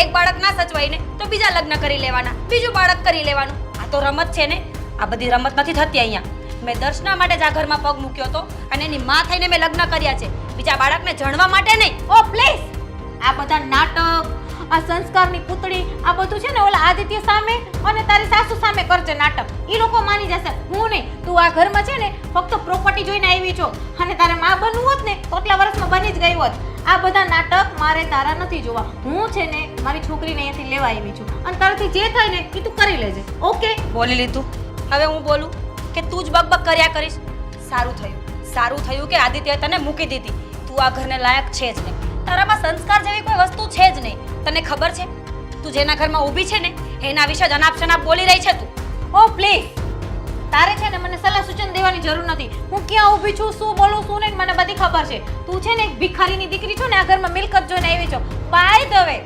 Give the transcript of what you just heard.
એક બાળક ના સચવાય ને તો બીજા લગ્ન કરી લેવાના, બીજું બાળક કરી લેવાનું. આ તો રમત છે ને. આ બધી રમત નથી થતી અહીંયા. મેં દર્શના માટે જ આ ઘરમાં પગ મૂક્યો હતો અને એની માં થઈને મેં લગ્ન કર્યા છે. બીજા બાળકને જણવા માટે નહીં. ઓ પ્લીઝ આ બધા નાટક, આ સંસ્કારની પુતળી, આ બધું છે ને ઓલા આદિત્ય સામે અને તારી સાસુ સામે કરજે નાટક. એ લોકો માની જશે. હું નહીં. તું આ ઘરમાં છે ને ફક્ત પ્રોપર્ટી જોઈને આવી છો. અને તારે માં બનવું હોત ને તો આટલા વર્ષમાં બની જ ગઈ હોત. આ બધા નાટક મારે તારા નથી જોવા. હું છે ને મારી છોકરીને અહીંયાથી લેવા આવી છું. અને તારાથી જે થાય ને એ તું કરી લેજે. ઓકે બોલી લીધું. હવે હું બોલું કે તું જ બકબક કર્યા કરીશ. સારું થયું. સારું થયું કે આદિત્ય તને મૂકી દીધી. તું આ ઘરને લાયક છે જ નહીં. તારામાં સંસ્કાર જેવી કોઈ વસ્તુ છે જ નહીં. તને ખબર છે? તું જેના ઘરમાં ઊભી છે ને એના વિશે જ અનાપ શનાપ બોલી રહી છે તું. ઓ પ્લીઝ તારે છે ને મને સલાહ સૂચન દેવાની જરૂર નથી. હું ક્યાં ઊભી છું, શું બોલું, શું નહીં, મને બધી ખબર છે. તું છે ને એક ભિખારીની દીકરી છો ને, આ ઘરમાં મિલકત જોઈને આવી છો બાય ધ વે